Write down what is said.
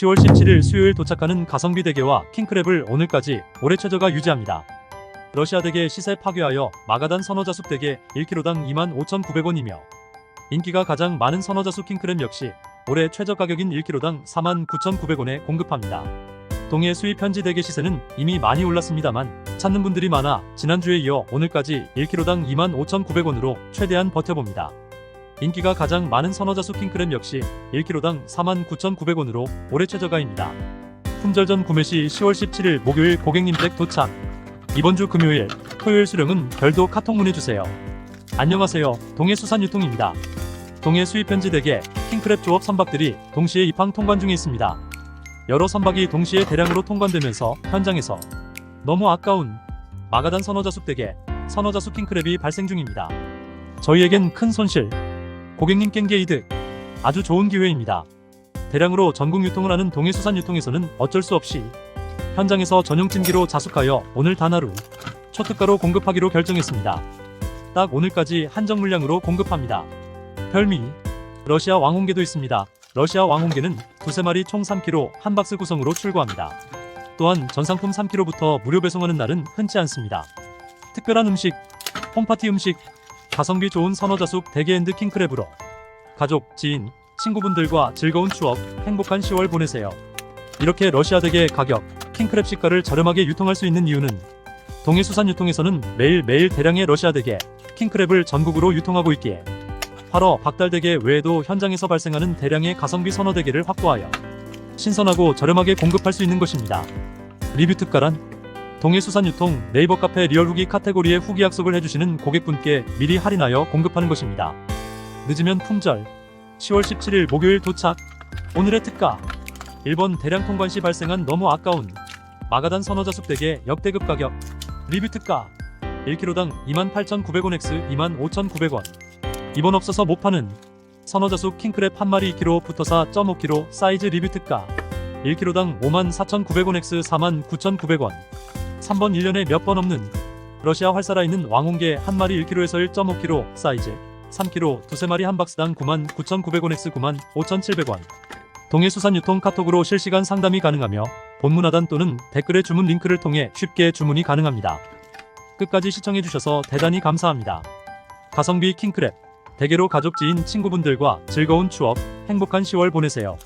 10월 17일 수요일 도착하는 가성비 대게와 킹크랩을 오늘까지 올해 최저가 유지합니다. 러시아 대게 시세 파괴하여 마가단 선어자숙 대게 1kg당 25,900원이며 인기가 가장 많은 선어자숙 킹크랩 역시 올해 최저 가격인 1kg당 49,900원에 공급합니다. 동해 수입 현지 대게 시세는 이미 많이 올랐습니다만 찾는 분들이 많아 지난주에 이어 오늘까지 1kg당 25,900원으로 최대한 버텨봅니다. 인기가 가장 많은 선어자수 킹크랩 역시 1kg당 49,900원으로 올해 최저가입니다. 품절 전 구매 시 10월 17일 목요일 고객님 댁 도착. 이번 주 금요일, 토요일 수령은 별도 카톡 문의주세요. 안녕하세요. 동해수산유통입니다. 동해 수입 현지 대게 킹크랩 조업 선박들이 동시에 입항 통관 중에 있습니다. 여러 선박이 동시에 대량으로 통관되면서 현장에서 너무 아까운 마가단 선어자숙 대게, 선어자숙 킹크랩이 발생 중입니다. 저희에겐 큰 손실, 고객님 깽게 이득, 아주 좋은 기회입니다. 대량으로 전국 유통을 하는 동해수산 유통에서는 어쩔 수 없이 현장에서 전용 찜기로 자숙하여 오늘 단 하루 초특가로 공급하기로 결정했습니다. 딱 오늘까지 한정 물량으로 공급합니다. 별미 러시아 왕홍게도 있습니다. 러시아 왕홍게는 두세 마리 총 3kg 한 박스 구성으로 출고합니다. 또한 전상품 3kg부터 무료 배송하는 날은 흔치 않습니다. 특별한 음식, 홈파티 음식, 가성비 좋은 선어자숙 대게앤드 킹크랩으로 가족, 지인, 친구분들과 즐거운 추억, 행복한 10월 보내세요. 이렇게 러시아 대게 가격, 킹크랩 시가를 저렴하게 유통할 수 있는 이유는 동해수산유통에서는 매일매일 대량의 러시아 대게, 킹크랩을 전국으로 유통하고 있기에 8월 박달대게 외에도 현장에서 발생하는 대량의 가성비 선어대게를 확보하여 신선하고 저렴하게 공급할 수 있는 것입니다. 리뷰 특가란 동해수산 유통 네이버 카페 리얼 후기 카테고리에 후기 약속을 해주시는 고객분께 미리 할인하여 공급하는 것입니다. 늦으면 품절. 10월 17일 목요일 도착. 오늘의 특가. 1번 대량 통관 시 발생한 너무 아까운 마가단 선어자숙 대게 역대급 가격. 리뷰 특가. 1kg당 28,900원 x 25,900원. 이번 없어서 못 파는 선어자숙 킹크랩 한 마리 2kg 붙어사 1.5kg 사이즈 리뷰 특가. 1kg당 54,900원 x 49,900원 3번 1년에 몇 번 없는 러시아 활살아 있는 왕홍게 한 마리 1kg에서 1.5kg 사이즈 3kg 두세 마리 한 박스당 99,900원 x 95,700원 동해수산유통 카톡으로 실시간 상담이 가능하며 본문 하단 또는 댓글의 주문 링크를 통해 쉽게 주문이 가능합니다. 끝까지 시청해주셔서 대단히 감사합니다. 가성비 킹크랩 대게로 가족 지인 친구분들과 즐거운 추억 행복한 10월 보내세요.